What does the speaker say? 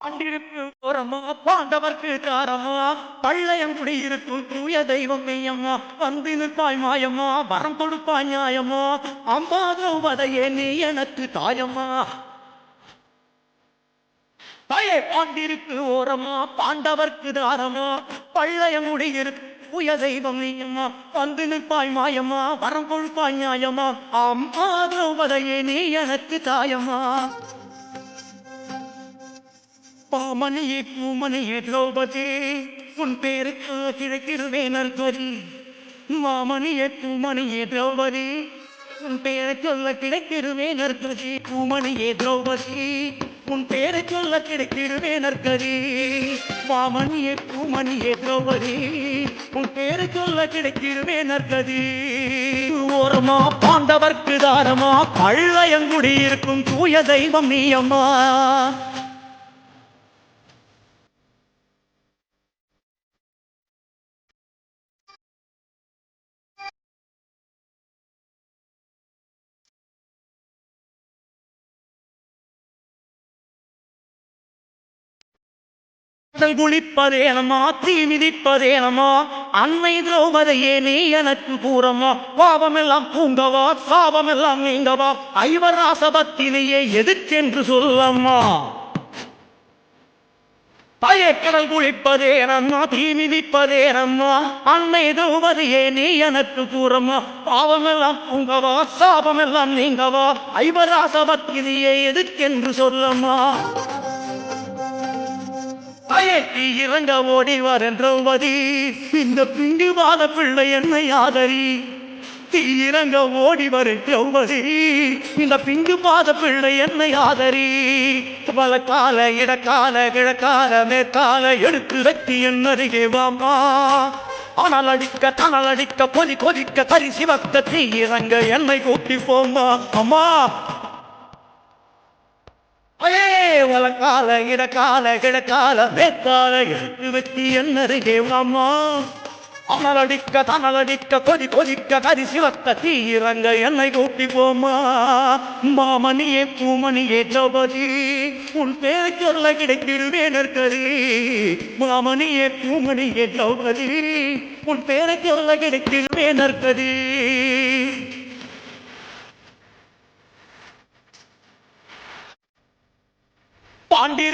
அண்டிருக்கு ஓரமா பாண்டவர்க்கு தாரமா பள்ளையம் குடியிருக்கும் தூய தெய்வம் மெய்யம்மா வந்து நிற்பாய் மாயம்மா வரம் கொடுப்பாய் நியாயம்மா அம்மா திரௌபதையே நீ எனக்கு தாயம்மா. தாயே பாண்டிருக்கு ஓரமா பாண்டவர்க்கு தாரமா பள்ளையம் குடியிருக்கு தூய தெய்வம் நீயம்மா வந்து நிற்பாய் மாயம்மா வரம் கொடுப்பாய் நியாயமா அம்மா திரௌபதையே நீ எனக்கு தாயம்மா. பாமணியே பூமணியே திரௌபதி உன் பேருக்கு கிடைத்திருவேன் நற்பதி மாமணியே பூமணியே திரௌபதி உன் பேரை சொல்ல கிடைத்திருவே நற்கதி. பூமணியே திரௌபதி உன் பேரை சொல்ல கிடைத்திருவே நற்கதி. மாமணியே பூமணியே திரௌபதி உன் பேரை சொல்ல கிடைத்திருவே நற்கதி. ஓரமா பாண்டவர்க்கு தாரமா பள்ளையங்குடி இருக்கும் தூய தெய்வம் நீயம்மா கடல் குளிப்பதேனமா தீ விதிப்பதேனமா அன்னை திரௌபதியே நீ எனக்கு கூறமா பாவமெல்லாம் பூங்கவா சாபமெல்லாம் நீங்கவா. ஐவராசபத்தினையே எதுக்கென்று சொல்லம்மா? பயக்கடல் குளிப்பதேனம்மா தீ மிதிப்பதேனம்மா அன்னை திரௌபதியே நீ எனக்கு கூறம்மா பாவமெல்லாம் பூங்கவா சாபமெல்லாம் நீங்கவா. ஐவராசபத்தினையே எதுக்கென்று சொல்லம்மா? பயத்தி இறங்க ஓடி வரேன் திரௌபதி இந்த பிண்டுவாத பிள்ளை என்னை ஆதரி. தீ இறங்க ஓடி வரேன் திரௌபதி இந்த பிண்டு பாத பிள்ளை என்னை ஆதரி. வலக்கால இடக்கால கிழக்கால மேற்கால எடுத்து வைத்து என் அருகே வாமா. ஆனால் அடிக்க தனல் அடிக்க கொதி கொதிக்க கரி சிவக்க தீ இறங்க என்னை கூட்டி போமா. அம்மா வலக்கால இடக்கால கிழக்கால மேற்கால எடுத்து வெட்டி என்னருகே அம்மா அனல் அடிக்க தனல் கொதி கொதிக்க கரி சிவத்த தீரங்க என்னை கூட்டி போமா. மாமணியே பூமணியே ஜபதி உன் பேரை சொல்ல கிடைத்திடுவேன் நற்கதி. மாமணியே பூமணியே ஜபதி உன் பேரை சொல்ல கிடைத்திடுவேன் நற்கதி. பாண்டிரு